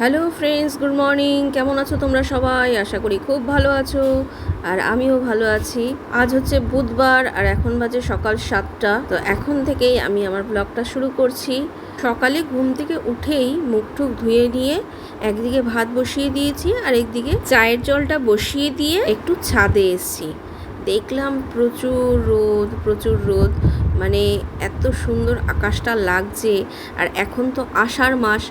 Hello friends, good morning. কেমন আছো তোমরা সবাই? আশা করি খুব ভালো আছো। আর আমিও ভালো আছি। আজ হচ্ছে বুধবার আর এখন বাজে সকাল সাতটা। তো এখন থেকেই আমি আমার ব্লগটা শুরু করছি। সকালে ঘুম থেকে উঠেই মুখ টুক ধুয়ে নিয়ে একদিকে ভাত বসিয়ে দিয়েছি আর একদিকে চায়ের জলটা বসিয়ে দিয়ে একটু ছাদে এসেছি। দেখলাম প্রচুর রোদ প্রচুর রোদ। মানে এত সুন্দর আকাশটা লাগছে আর এখন তো আষাঢ় মাস,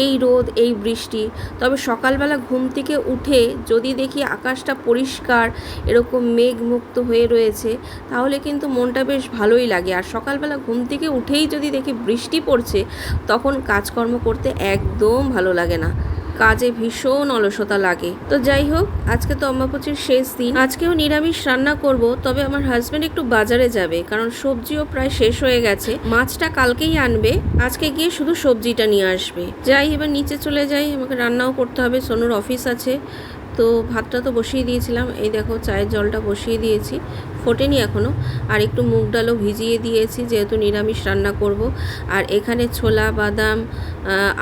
এই রোদ, এই বৃষ্টি। তবে সকালবেলা ঘুম থেকে উঠে যদি দেখি আকাশটা পরিষ্কার, এরকম মেঘমুক্ত হয়ে রয়েছে, তাহলে কিন্তু মনটা বেশ ভালোই লাগে। আর সকালবেলা ঘুম থেকে উঠেই যদি দেখি বৃষ্টি পড়ছে, তখন কাজকর্ম করতে একদম ভালো লাগে না। কাজে ভীষণ অলসতা লাগে। তো যাই হোক, আজকে তো অম্বাপচির শেষ দিন। আজকেও নিরামিষ রান্না করব, তবে আমার হাজবেন্ড একটু বাজারে যাবে, কারণ সবজিও প্রায় শেষ হয়ে গেছে। মাছটা কালকেই আনবে, আজকে গিয়ে শুধু সবজিটা নিয়ে আসবে। যাই, এবার নিচে চলে যাই, আমাকে রান্নাও করতে হবে, সোনুর অফিস আছে। তো ভাতটা তো বসিয়ে দিয়েছিলাম, এই দেখো চায়ের জলটা বসিয়ে দিয়েছি, ফোটেনি এখনও আর একটু মুগ ডালও ভিজিয়ে দিয়েছি, যেহেতু নিরামিষ রান্না করব। আর এখানে ছোলা বাদাম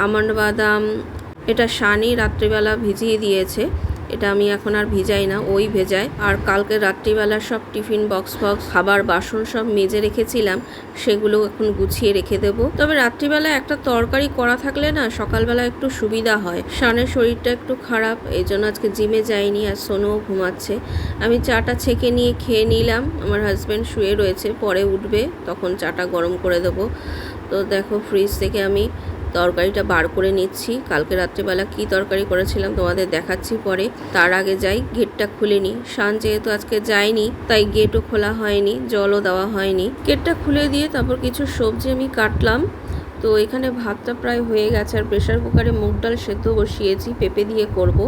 আমন্ড বাদাম এটা শানি রাত্রিবেলা ভিজিয়ে দিয়েছে। এটা আমি এখন আর ভিজাই না, ওই ভেজায়। আর কালকে রাত্রিবেলা সব টিফিন বক্স বক্স খাবার, বাসন সব মেজে রেখেছিলাম, সেগুলো এখন গুছিয়ে রেখে দেবো। তবে রাত্রিবেলা একটা তরকারি করা থাকলে না সকালবেলা একটু সুবিধা হয়। শানের শরীরটা একটু খারাপ, এই জন্য আজকে জিমে যাইনি আর সোনোও ঘুমাচ্ছে। আমি চাটা ছেঁকে নিয়ে খেয়ে নিলাম, আমার হাজব্যান্ড শুয়ে রয়েছে, পরে উঠবে, তখন চাটা গরম করে দেবো। তো দেখো ফ্রিজ থেকে আমি তরকারিটা বার করে নিচ্ছি। কালকে রাত্রেবেলা কি তরকারি করেছিলাম তোমাদের দেখাচ্ছি পরে। তার আগে যাই, গেটটা খুলে নিই। শান যেহেতু আজকে যায়নি, তাই গেটও খোলা হয়নি, জলও দেওয়া হয়নি। গেটটা খুলে দিয়ে তারপর কিছু সবজি আমি কাটলাম। তো এখানে ভাতটা প্রায় হয়ে গেছে। আর প্রেশার কুকারে মুগ ডাল সেদ্ধ বসিয়েছি, পেঁপে দিয়ে করব।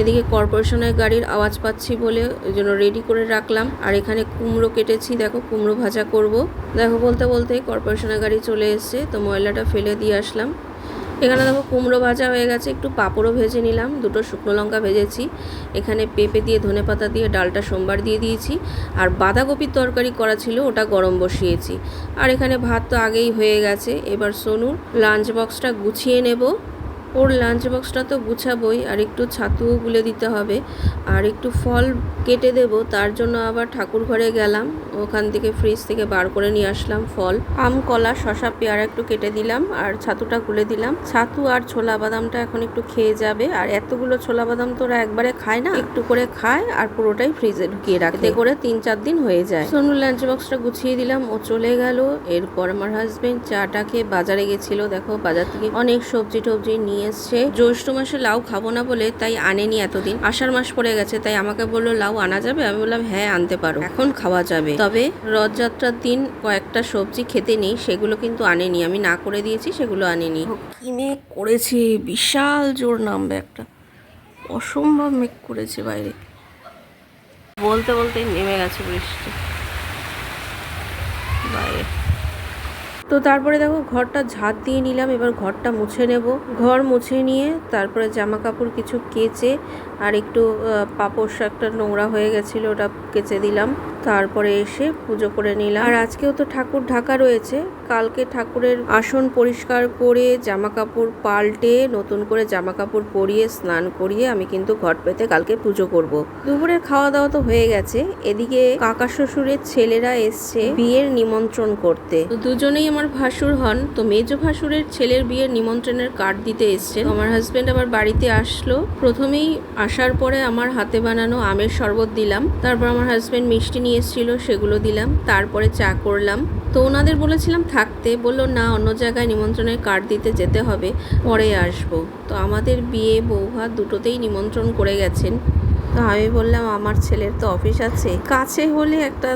এদিকে কর্পোরেশনের গাড়ির আওয়াজ পাচ্ছি বলে ওই জন্য রেডি করে রাখলাম। আর এখানে কুমড়ো কেটেছি, দেখো কুমড়ো ভাজা করব। দেখো বলতে বলতে কর্পোরেশনের গাড়ি চলে এসছে, তো ময়লাটা ফেলে দিয়ে আসলাম। এখানে দেখো কুমড়ো ভাজা হয়ে গেছে, একটু পাঁপড়ও ভেজে নিলাম, দুটো শুকনো লঙ্কা ভেজেছি। এখানে পেঁপে দিয়ে, ধনে পাতা দিয়ে, ডালটা সোমবার দিয়ে দিয়েছি। আর বাঁধাকপির তরকারি করা ছিল, ওটা গরম বসিয়েছি। আর এখানে ভাত তো আগেই হয়ে গেছে, এবার সোনুর লাঞ্চ বক্সটা গুছিয়ে নেব। ওর লাঞ্চ বক্সটা তো গুছাবই, আর একটু ছাতুও গুলে দিতে হবে, আর একটু ফল কেটে দেব, তার জন্য আবার ঠাকুর ঘরে গেলাম, ওখান থেকে ফ্রিজ থেকে বার করে নিয়ে আসলাম ফল। আম, কলা শশা পেয়ারা একটু কেটে দিলাম, আর ছাতুটা গুলে দিলাম। ছাতু আর ছোলা বাদামটা এখন একটু খেয়ে যাবে, আর এতগুলো ছোলা বাদাম তো ওরা একবারে খায় না, একটু করে খায়, আর পুরোটাই ফ্রিজে ঢুকিয়ে রাখে। এতে করে তিন চার দিন হয়ে যায়। সোনুর লাঞ্চ বক্সটা গুছিয়ে দিলাম, ও চলে গেল, এরপর আমার হাজবেন্ড চাটা খেয়ে বাজারে গেছিল, দেখো বাজার থেকে অনেক সবজি টবজি নিয়ে এসছে। জ্যৈষ্ঠ মাসে লাউ খাব না বলে তাই আনেনি এতদিন। আষাঢ় মাস পড়ে গেছে, তাই আমাকে বলল, লাউ আনা যাবে? আমি বললাম হ্যাঁ আনতে পারো। এখন খাওয়া যাবে। তবে রথযাত্রার দিন কয়েকটা সবজি খেতে নেই, সেগুলো কিন্তু আনেনি। আমি না করে দিয়েছি, সেগুলো আনেনি। কি মেঘ করেছে, বিশাল জোর নামবে একটা। অসম্ভব মেঘ করেছে বাইরে। বলতে বলতে নেমে গেছে বৃষ্টি বাইরে তো তারপরে দেখো ঘরটা ঝাঁট দিয়ে নিলাম, এবার ঘরটা মুছে নেব। ঘর মুছে নিয়ে তারপরে জামা কাপড় কিছু কেচে আর একটু পাপড় একটা নোংরা হয়ে গেছিল ওটা কেচে দিলাম। তারপরে এসে পুজো করে নিলাম। আর আজকেও তো ঠাকুর ঢাকা রয়েছে। কালকে ঠাকুরের আসন পরিষ্কার করে জামা কাপড় পাল্টে, নতুন করে জামা কাপড় পরিয়ে, স্নান করিয়ে আমি কিন্তু ঘট পেতে কালকে পুজো করব। দুপুরের খাওয়া দাওয়া তো হয়ে গেছে। এদিকে কাকা শ্বশুরের ছেলেরা এসছে বিয়ের নিমন্ত্রণ করতে। তো দুজনেই আমার ভাসুর হন। তো মেজ ভাসুরের ছেলের বিয়ের নিমন্ত্রণের কার্ড দিতে এসছে। আমার হাজবেন্ড আবার বাড়িতে আসলো। প্রথমেই আসার পরে আমার হাতে বানানো আমের শরবত দিলাম। তারপর আমার হাজবেন্ড মিষ্টি নিয়ে এসেছিল, সেগুলো দিলাম, তারপরে চা করলাম। তো ওনাদের বলেছিলাম থাকতে, বলল না, অন্য জায়গায় নিমন্ত্রণের কার্ড দিতে যেতে হবে, পরে আসব। তো আমাদের বিয়ে বৌভাত দুটোতেই নিমন্ত্রণ করে গেছেন। তো আমি বললাম, আমার ছেলের তো অফিস আছে। কাছে হলে একটা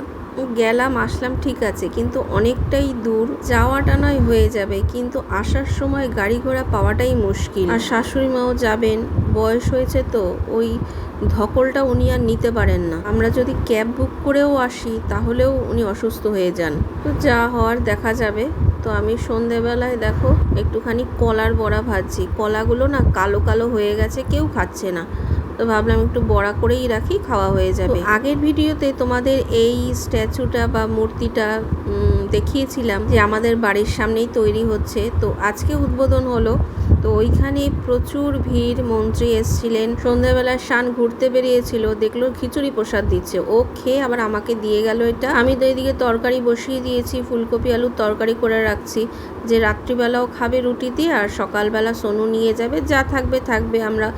গেলাম, আসলাম, ঠিক আছে, কিন্তু অনেকটাই দূর। যাওয়াটা নয়, হয়ে যাবে, কিন্তু আসার সময় গাড়ি ঘোড়া পাওয়াটাই মুশকিল। আর শাশুড়ি মাও যাবেন, বয়স হয়েছে তো, ওই ধকলটা উনি আর নিতে পারেন না। আমরা যদি ক্যাব বুক করেও আসি, তাহলেও উনি অসুস্থ হয়ে যান। তো যা হওয়ার দেখা যাবে। তো আমি সন্ধেবেলায় দেখো, একটুখানি কলার বড়া ভাজছি। কলাগুলো না কালো কালো হয়ে গেছে, কেউ খাচ্ছে না। তো ভাবলাম একটু বড়া করেই রাখি, খাওয়া হয়ে যাবে। আগের ভিডিওতে তোমাদের এই স্ট্যাচুটা বা মূর্তিটা দেখিয়েছিলাম যে আমাদের বাড়ির সামনেই তৈরি হচ্ছে। তো আজকে উদ্বোধন হলো তো ওইখানে প্রচুর ভিড়, মন্ত্রী এসছিলেন। সন্ধ্যাবেলা শান ঘুরতে বেরিয়েছিল, দেখল খিচুড়ি প্রসাদ দিচ্ছে। ও খেয়ে আবার আমাকে দিয়ে গেল এটা। আমি তো এদিকে তরকারি বসিয়ে দিয়েছি, ফুলকপি, আলুর তরকারি করে রাখছি। যে রাত্রিবেলাও খাবে রুটি দিয়ে আর সকালবেলা সোনু নিয়ে যাবে, যা থাকবে থাকবে। আমরা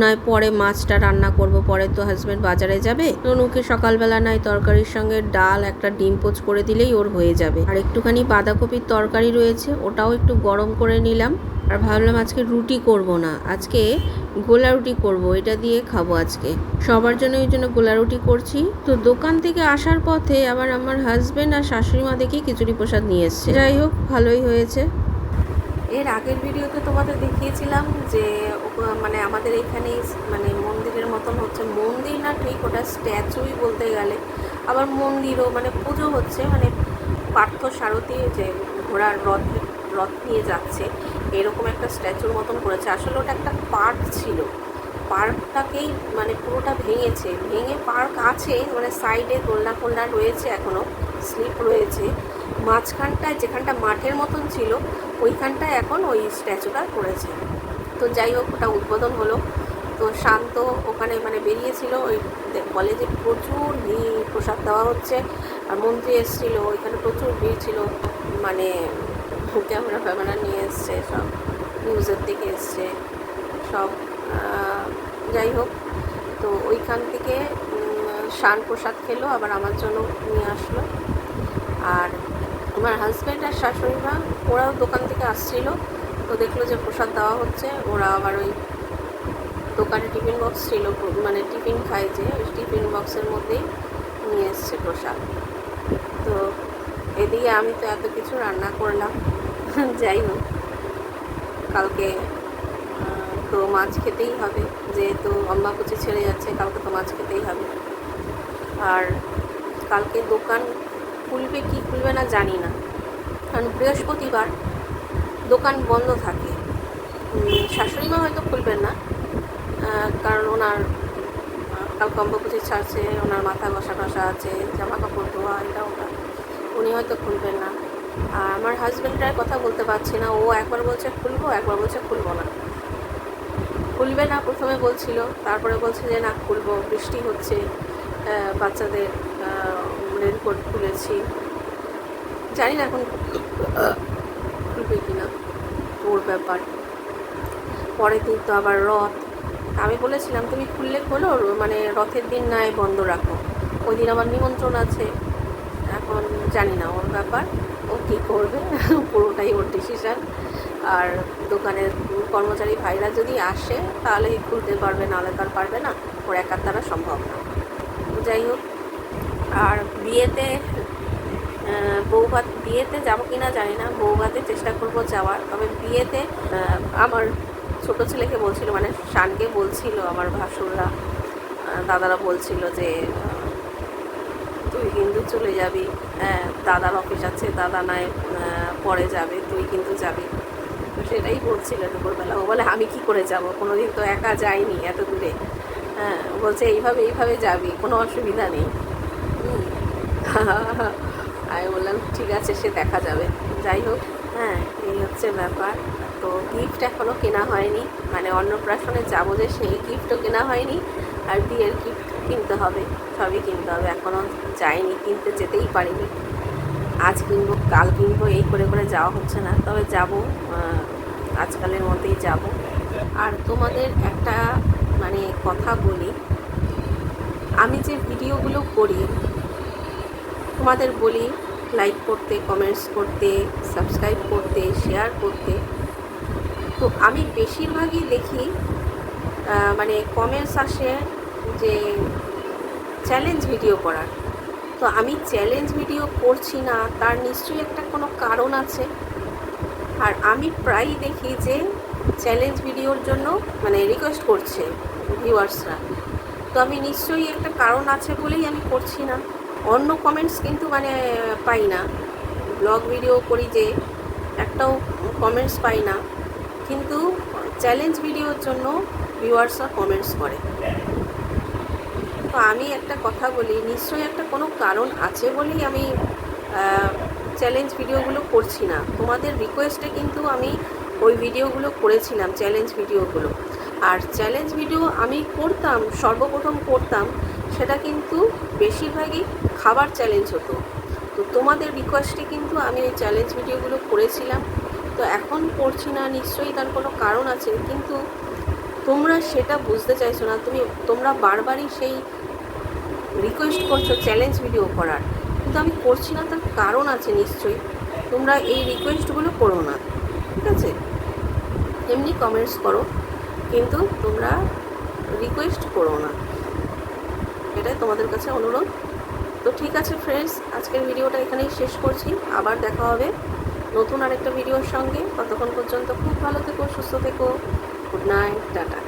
নয়, পরে মাছটা রান্না করব, পরে তো হাজব্যান্ড বাজারে যাবে। সোনুকে সকালবেলা নয়, তরকারির সঙ্গে ডাল, একটা ডিম পোচ করে দিলেই ওর হয়ে যাবে। আর একটুখানি বাঁধাকপির তরকারি রয়েছে, ওটাও একটু গরম করে নিলাম। আর ভাবলাম আজকে রুটি করব না। আজকে গোলা রুটি করব, এটা দিয়ে খাব আজকে। সবার জন্য এই জন্য গোলা রুটি করছি। তো দোকান থেকে আসার পথে আবার আমার হাজবেন্ড আর শাশুড়ি মা দেখি খিচুড়ি প্রসাদ নিয়ে এসছে। যাই হোক, ভালোই হয়েছে। এর আগের ভিডিওতে তোমাদের দেখিয়েছিলাম যে মানে আমাদের এখানে মানে মন্দিরের মতন হচ্ছে। মন্দির না ঠিক, ওটা স্ট্যাচুই বলতে গেলে। আবার মন্দিরও মানে পুজো হচ্ছে মানে পার্থ সারথী যে ঘোড়ার রথ রথ নিয়ে যাচ্ছে। এরকম একটা স্ট্যাচুর মতন করেছে। আসলে ওটা একটা পার্ক ছিল। পার্কটাকেই মানে পুরোটা ভেঙেছে। ভেঙে পার্ক আছে মানে সাইডে দোলনা ফোলনা রয়েছে এখনও স্লিপ রয়েছে। মাঝখানটায় যেখানটা মাঠের মতন ছিল, ওইখানটায় এখন ওই স্ট্যাচুটা করেছে। তো যাই হোক, ওটা উদ্বোধন হলো। তো শান্ত ওখানে মানে বেরিয়েছিল, ওই বলে যে প্রচুর ভিড়, প্রসাদ দেওয়া হচ্ছে। আর মন্ত্রী এসেছিল, ওইখানে প্রচুর ভিড় ছিল। মানে ক্যামেরা ফ্যামেরা নিয়ে এসছে, সব নিউজের দিকে এসছে, সব যাই হোক, তো ওইখান থেকে শান প্রসাদ খেলো, আবার আমার জন্য নিয়ে আসলো। আর আমার হাজব্যান্ড আর শাশুড়ি মা, ওরাও দোকান থেকে আসছিল, তো দেখল যে প্রসাদ দেওয়া হচ্ছে, ওরা আবার ওই দোকানে টিফিন বক্স ছিল মানে টিফিন খায় যে টিফিন বক্সের মধ্যেই নিয়ে এসছে প্রসাদ। তো এদিকে আমি তো এত কিছু রান্না করলাম। যাই হোক, কালকে তো মাছ খেতেই হবে। যেহেতু অম্বাকুচি ছেড়ে যাচ্ছে, কালকে তো মাছ খেতেই হবে। আর কালকে দোকান খুলবে কি খুলবে না জানি না। কারণ বৃহস্পতিবার দোকান বন্ধ থাকে। শাশুড়ি মা হয়তো খুলবেন না কারণ ওনার কাল কম্বকুচি ছাড়ছে, ওনার মাথা ঘষা ঘষা আছে জামা কাপড় ধোয়া এটা ওটা উনি হয়তো খুলবেন না। আর আমার হাজব্যান্ডের কথা বলতে পারছি না। ও একবার বলছে, খুলবো? একবার বলছে, খুলবো না। খুলবে না, প্রথমে বলছিল। তারপরে বলছে যে, না, খুলবো। বৃষ্টি হচ্ছে। বাচ্চাদের রেনকোট খুলেছি। জানি না এখন খুলবে কি না ওর ব্যাপার। পরের দিন তো আবার রথ। আমি বলেছিলাম, তুমি খুললে খোলো মানে রথের দিন নাই, বন্ধ রাখো। ওই দিন আমার নিমন্ত্রণ আছে। এখন জানি না ওর ব্যাপার, ও কী করবে? পুরোটাই ওর ডিসিশান আর দোকানের কর্মচারী ভাইরা যদি আসে, তাহলে খুলতে পারবে, নাহলে তার পারবে না। ওর একার দ্বারা সম্ভব না। যাই হোক, আর বিয়েতে বৌভাত, বিয়েতে যাব কি না জানি না। বৌভাতে চেষ্টা করব যাওয়ার। তবে বিয়েতে আমার ছোট ছেলেকে বলছিল মানে শানকে বলছিল আমার ভাসুররা দাদারা বলছিল যে তুই কিন্তু চলে যাবি। হ্যাঁ দাদার অফিস আছে, দাদা নয় পরে যাবে, তুই কিন্তু যাবি। তো সেটাই বলছিল দুপুরবেলা। ও বলে, আমি কি করে যাব? কোনোদিন তো একা যাইনি এত দূরে। হ্যাঁ বলছে, এইভাবে এইভাবে যাবি, কোনো অসুবিধা নেই। আমি বললাম, ঠিক আছে, সে দেখা যাবে। যাই হোক হ্যাঁ এই হচ্ছে ব্যাপার। তো গিফট এখনও কেনা হয়নি। মানে অন্নপ্রাশনে যাব যে সেই গিফটও কেনা হয়নি। আর বিয়ের গিফট কিনতে হবে, সবই কিনতে হবে। এখনও যাইনি, কিনতে যেতেই পারিনি। আজ কিনবো, কাল কিনবো, এই করে করে যাওয়া হচ্ছে না। তবে যাব আজকালের মধ্যেই যাব। আর তোমাদের একটা মানে কথা বলি। আমি যে ভিডিওগুলো করি, তোমাদের বলি লাইক করতে কমেন্টস করতে সাবস্ক্রাইব করতে শেয়ার করতে তো আমি বেশিরভাগই দেখি মানে কমেন্টস আসে যে চ্যালেঞ্জ ভিডিও করার। তো আমি চ্যালেঞ্জ ভিডিও করছি না, তার নিশ্চয়ই একটা কোনো কারণ আছে। আর আমি প্রায়ই দেখি যে চ্যালেঞ্জ ভিডিওর জন্য মানে রিকোয়েস্ট করছে ভিউয়ার্সরা তো আমি নিশ্চয়ই একটা কারণ আছে বলেই আমি করছি না। অন্য কমেন্টস কিন্তু মানে পাই না। ব্লগ ভিডিও করি যে, একটাও কমেন্টস পাই না। কিন্তু চ্যালেঞ্জ ভিডিওর জন্য ভিউয়ার্সরা কমেন্টস করে। তো আমি একটা কথা বলি, নিশ্চয়ই একটা কোনো কারণ আছে বলেই আমি চ্যালেঞ্জ ভিডিওগুলো করছি না। তোমাদের রিকোয়েস্টে কিন্তু আমি ওই ভিডিওগুলো করেছিলাম চ্যালেঞ্জ ভিডিওগুলো আর চ্যালেঞ্জ ভিডিও আমি করতাম, সর্বপ্রথম করতাম, সেটা কিন্তু বেশিরভাগই খাবার চ্যালেঞ্জ হতো। তো তোমাদের রিকোয়েস্টে কিন্তু আমি ওই চ্যালেঞ্জ ভিডিওগুলো করেছিলাম। তো এখন করছি না, নিশ্চয়ই তার কোনো কারণ আছে, কিন্তু তোমরা সেটা বুঝতে চাইছো না। তুমি, তোমরা বারবারই সেই রিকোয়েস্ট করছ চ্যালেঞ্জ ভিডিও করার। কিন্তু আমি করছি না, তার কারণ আছে নিশ্চয়ই। তোমরা এই রিকোয়েস্টগুলো করো না, ঠিক আছে? এমনি কমেন্টস করো, কিন্তু তোমরা রিকোয়েস্ট করো না। এটাই তোমাদের কাছে অনুরোধ। তো ঠিক আছে ফ্রেন্ডস আজকের ভিডিওটা এখানেই শেষ করছি। আবার দেখা হবে নতুন আরেকটা ভিডিওর সঙ্গে ততক্ষণ পর্যন্ত খুব ভালো থেকো সুস্থ থেকো। Good night tata.